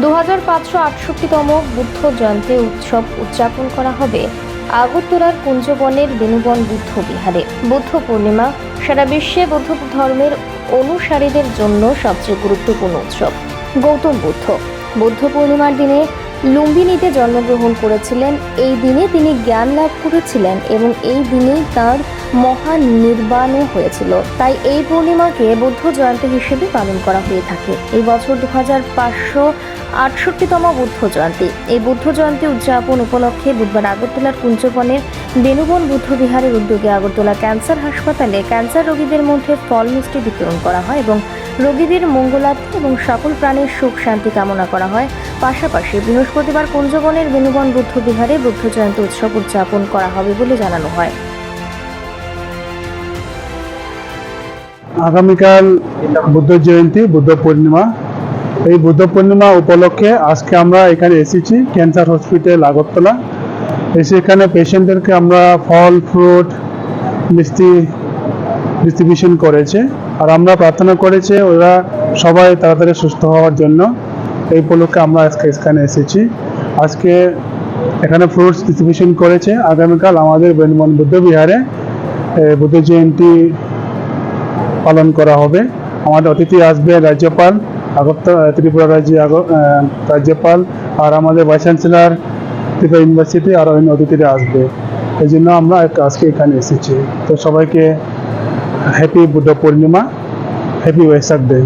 দু হাজার পাঁচশো আটষট্টিতম বুদ্ধ জয়ন্তী উৎসব উদযাপন করা হবে আগরতলার কুঞ্জবনের বেনুবন বুদ্ধ বিহারে। বুদ্ধ পূর্ণিমা সারা বিশ্বে বৌদ্ধ ধর্মের অনুসারীদের জন্য সবচেয়ে গুরুত্বপূর্ণ উৎসব। গৌতম বুদ্ধ। বুদ্ধ পূর্ণিমার দিনে লুম্বিনীতে জন্মগ্রহণ করেছিলেন। এই দিনে তিনি জ্ঞান লাভ করেছিলেন এবং এই দিনেই তার মহান নির্বাণও হয়েছিল। তাই এই পূর্ণিমাকে বুদ্ধ জয়ন্তী হিসেবে পালন করা হয়ে থাকে। এই বছর দু হাজার পাঁচশো আটষট্টিতম বুদ্ধ জয়ন্তী। এই বুদ্ধ জয়ন্তী উদযাপন উপলক্ষে বুধবার আগরতলার কুঞ্জবনের বেনুবন বুদ্ধ বিহারের উদ্যোগে আগরতলা ক্যান্সার হাসপাতালে ক্যান্সার রোগীদের মধ্যে ফল মিষ্টি বিতরণ করা হয় এবং রোগীদের মঙ্গলার্থে এবং সকল প্রাণীর সুখ শান্তি কামনা করা হয়। পাশাপাশি বৃহস্পতিবার কুঞ্জবনের বেনুবন বুদ্ধ বিহারে বুদ্ধ জয়ন্তী উৎসব উদযাপন করা হবে বলে জানানো হয়। আগামীকাল বুদ্ধ জয়ন্তী, বুদ্ধ পূর্ণিমা এই বুদ্ধ পূর্ণিমা উপলক্ষে আজকে আমরা এখানে এসেছি, ক্যান্সার হসপিটাল আগরতলা। এসে এখানে পেশেন্টদেরকে আমরা ফল ফ্রুট মিষ্টি ডিস্ট্রিবিউশন করেছে। আর আমরা প্রার্থনা করেছে ওরা সবাই তাড়াতাড়ি সুস্থ হওয়ার জন্য। এই উপলক্ষে আমরা আজকে এখানে এসেছি। আজকে এখানে ফ্রুটস ডিস্ট্রিবিউশন করেছে। আগামীকাল আমাদের বেনমন বুদ্ধ বিহারে বুদ্ধ জয়ন্তী পালন করা হবে। আমাদের অতিথি আসবে রাজ্যপাল আগরতলা ত্রিপুরা রাজ্যে রাজ্যপাল আর আমাদের ভাইস চ্যান্সেলার ত্রিপুরা ইউনিভার্সিটি আর অন্য অতিথিরা আসবে। এই জন্য আমরা আজকে এখানে এসেছি। তো সবাইকে happy Buddha Purnima happy Vesak day